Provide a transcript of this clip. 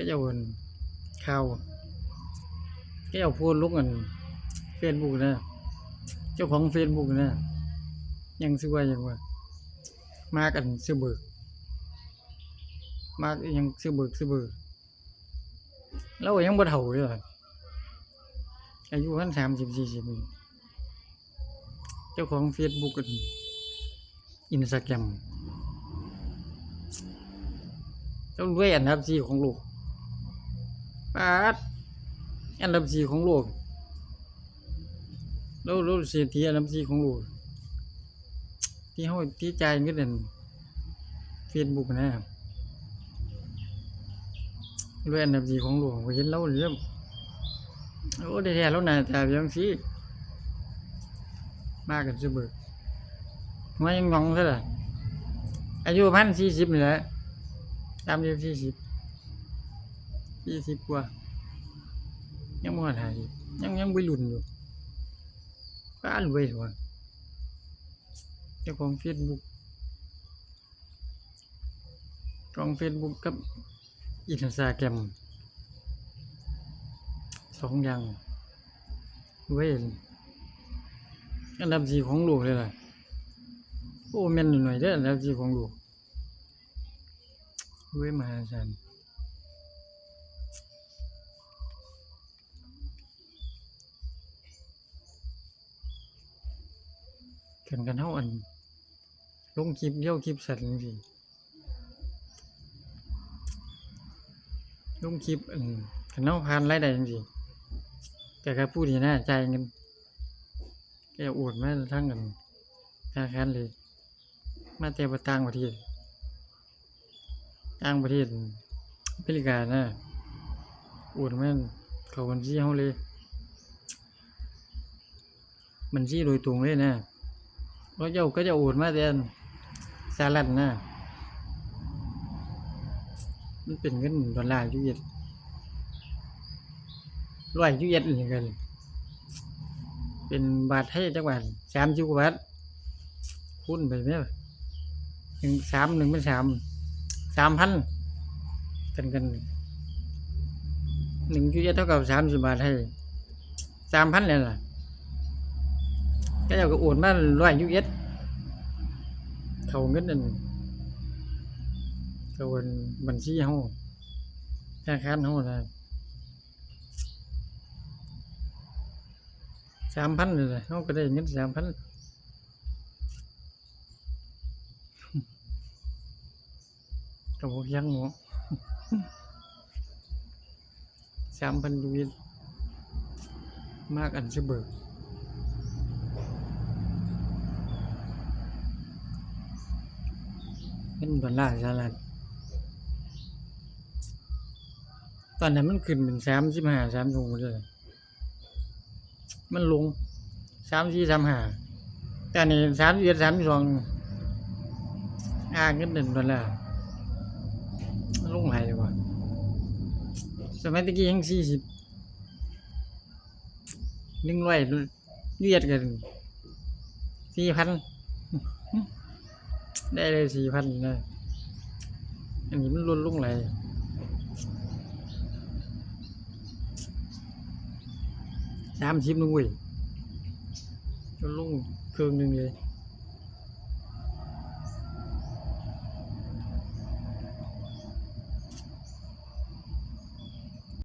ก็จะวนข่าวก็จะพูดลุกกันเฟซบุ๊กนะเจ้าของเฟซบุ๊กนะยังซื้อว่ายังว่า มากันซื้อเบิกมายังซื้อเบิกซื้อเบิกแล้วยังบ่เฒ่าเลยอะอายุกันสามสิบสี่สิบเจ้าของเฟซบุ๊กกันอินสตาแกรมเจ้ารวยอันดับสี่ของโลก ปาดอันดับสี่ของโลกแล้วแล้วเศรษฐีอันดับสี่ของโลก ที่เขาที่ใจ่ายเงินนั่นเฟซบุ๊กนะครับรวยอันดับสี่ของโลกเห็นแล้วเริ่มโอ้ได้แท้แล้วนะแต่ยังสิมากกันเบิกมายังงองซะละอายุพันสี่สิบนี่แหละตามเดียวสี่สิบ สี่สิบกว่า ยังไม่ถ่ายยังยังไม่รุ่นอยู่ป้ารวยหัวเจ้าของเฟซบุ๊กของเฟซบุ๊กกับอินสตาแกรมสองอย่างเว้ยอันดับสี่ของโลกเลยล่ะ โอ้แม่นหน่อยเด้ออันดับสี่ของโลกเว้ยมหาศาล กันกันเท่าอันลงคลิปเลี้ยวคลิปสัตว์จริงลงคลิปอันกันเอาผ่านรได้จริงๆแต่ก็พูดที่น่าใจเงินแกอวดแมาทั้งกันธนาคารเลย มาแต่ประต่างประเทศต่างประเทศอเมริกานะอวดแมาเขาบัญชีเขาเลย บัญชีโดยตรงเลยนะ เพราะเจ้าก็จะโอนมาแต่อันสหรัฐนะมันเป็นเงินดอลลาร์ยูเอสร้อยยูเอสเหมือนกันเป็นบาทไทยจักบาทสามสิบกว่าบาทคูณไปไหมล่ะหนึ่งสามหนึ่งเป็นสามสามพันกันกันหนึ่งยูเอสเท่ากับสามสิบบาทไทยสามพันเลยล่ะ ก็เจ้าก็โอนมาร้อยยูเอสเขาเงินนั่นเขาเป็นบัญชีเฮาธนาคารเฮานะสามพันเลยเฮาก็ได้เงินสามพันก็บอกยังหมอสามพันยูเอสมากอันจะเบิก เงินดอลลาร์สหรัฐตอนนั้นมันขึ้นเป็นสามสิบห้าสามสองเลยมันลงสามสี่สามห้าแต่นี่สามสิบเอ็ดสามสองอ่าเงินหนึ่งดอลลาร์ลงไหนเลยวะสมัยตะกี้ยังสี่สิบหนึ่งร้อยเลียดกันสี่พัน ได้เลยสี่พันนะอันนี้มันรุนลุ่งไหลสามชิปนึงเว้ยรุนลุ่งเครื่องหนึ่งเลย